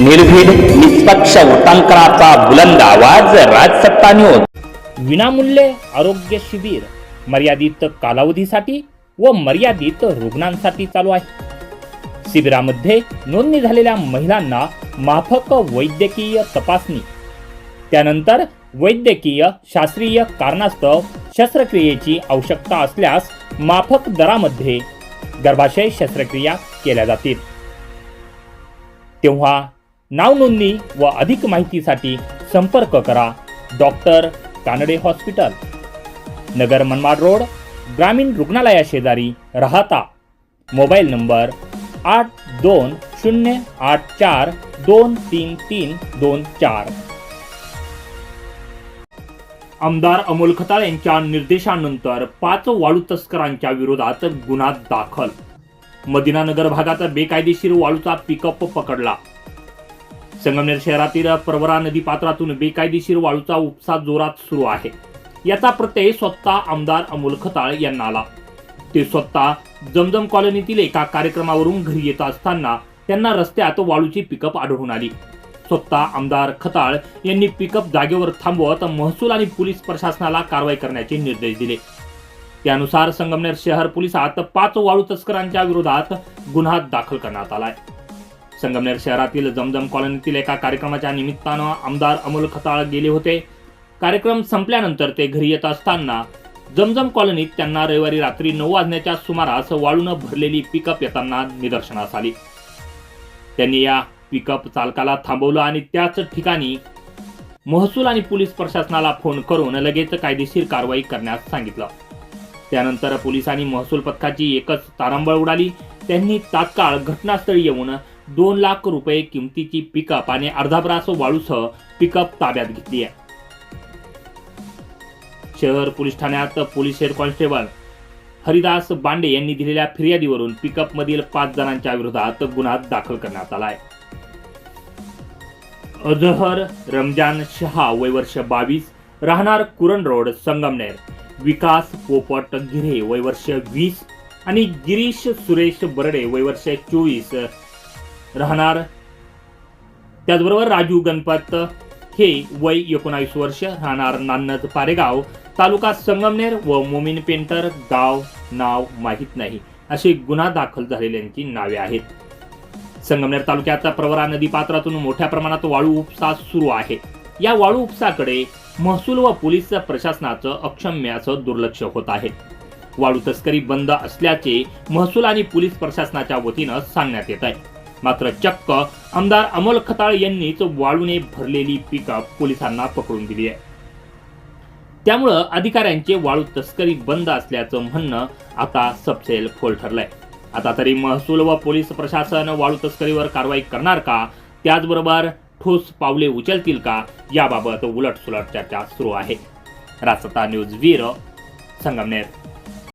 निर्भीड निष्पक्ष वृत्तांकनाचा बुलंद आवाज राजसत्ता न्यूज विनामूल्य आरोग्य शिबिर मर्यादित कालावधीसाठी व मर्यादित रुग्णांसाठी चालू आहे. शिबिरामध्ये नोंदणी झालेल्या महिलांना माफक वैद्यकीय तपासणी. त्यानंतर वैद्यकीय शास्त्रीय कारणास्तव शस्त्रक्रियेची आवश्यकता असल्यास माफक दरामध्ये गर्भाशय शस्त्रक्रिया केल्या जातील. तेव्हा नाव नोंदणी व अधिक माहितीसाठी संपर्क करा. Doctor Kanade hospital. Nagar Manmad road ग्रामीण रुग्णालया शेजारी राहता. मोबाईल नंबर आठ दोन शून्य आठ चार दोन तीन तीन दोन चार. आमदार अमोल खताळ यांच्या निर्देशानंतर पाच वाळू तस्करांच्या विरोधात गुन्हा दाखल. मदिनानगर भागात बेकायदेशीर वाळूचा पिकअप पकडला. संगमनेर शहरातील प्रवरा नदी पात्रातून बेकायदेशीर वाळूचा उपसा जोरात सुरू आहे. याचा प्रत्यय स्वतः आमदार अमोल खताळ यांना आला. ते स्वतः जमजम कॉलनीतील एका कार्यक्रमावरून घरी येत असताना त्यांना रस्त्यात वाळूची पिकअप आढळून आली. स्वतः आमदार खताळ यांनी पिकअप जागेवर थांबवत महसूल आणि पोलीस प्रशासनाला कारवाई करण्याचे निर्देश दिले. त्यानुसार संगमनेर शहर पोलिसात पाच वाळू तस्करांच्या विरोधात गुन्हा दाखल करण्यात आलाय. संगमनेर शहरातील जमजम कॉलनीतील एका कार्यक्रमाच्या निमित्तानं आमदार अमोल खताळ गेले होते. कार्यक्रम संपल्यानंतर ते घरी येत असताना जमजम कॉलनीत त्यांना रविवारी रात्री नऊ वाजण्याच्या सुमारास वाळून भरलेली पिकअप येताना निदर्शनास आली. त्यांनी या पिकअप चालकाला थांबवलं आणि त्याच ठिकाणी महसूल आणि पोलीस प्रशासनाला फोन करून लगेच कायदेशीर कारवाई करण्यास सांगितलं. त्यानंतर पोलिसांनी महसूल पथकाची एकच तारंबळ उडाली. त्यांनी तात्काळ घटनास्थळी येऊन दोन लाख रुपये किमतीची पिकअप आणि अर्धा ब्रास वाळूसह पिकअप ताब्यात घेतली आहे. शहर पोलीस ठाण्यात police head constable Haridas Bande यांनी दिलेल्या फिर्यादीवरून पिकअप मधील पाच जणांच्या विरोधात गुन्हा दाखल करण्यात आला आहे. अजहर रमजान शहा वय वर्ष बावीस राहणार कुरण रोड संगमनेर विकास पोपट गिरे वय वर्ष वीस आणि गिरीश सुरेश बरडे वय वर्ष चोवीस राहणार. त्याचबरोबर राजू गणपत हे वय एकोणावीस वर्ष राहणार नान्नज पारेगाव. तालुका संगमनेर व मोमीन पेंटर गाव नाव माहीत नाही. असे गुन्हा दाखल झालेल्यांची नावे आहेत. संगमनेर तालुक्यात प्रवरा नदी पात्रातून मोठ्या प्रमाणात वाळू उपसा सुरू आहे. या वाळू उपसाकडे महसूल व पोलीस प्रशासनाचं अक्षम्य असं दुर्लक्ष होत आहे. वाळू तस्करी बंद असल्याचे महसूल आणि पोलीस प्रशासनाच्या वतीनं सांगण्यात येत आहे. मात्र चक्क आमदार अमोल खताळ यांनीच वाळूने भरलेली पिकअप पोलिसांना पकडून दिली आहे. त्यामुळं अधिकाऱ्यांचे वाळू तस्करी बंद असल्याचं म्हणणं आता सबसेल फोल ठरलंय. आता तरी महसूल व पोलीस प्रशासन वाळू तस्करीवर कारवाई करणार का? त्याचबरोबर ठोस पावले उचलतील का? याबाबत उलटसुलट चर्चा सुरू आहे. रासता न्यूज वीर संगमनेर.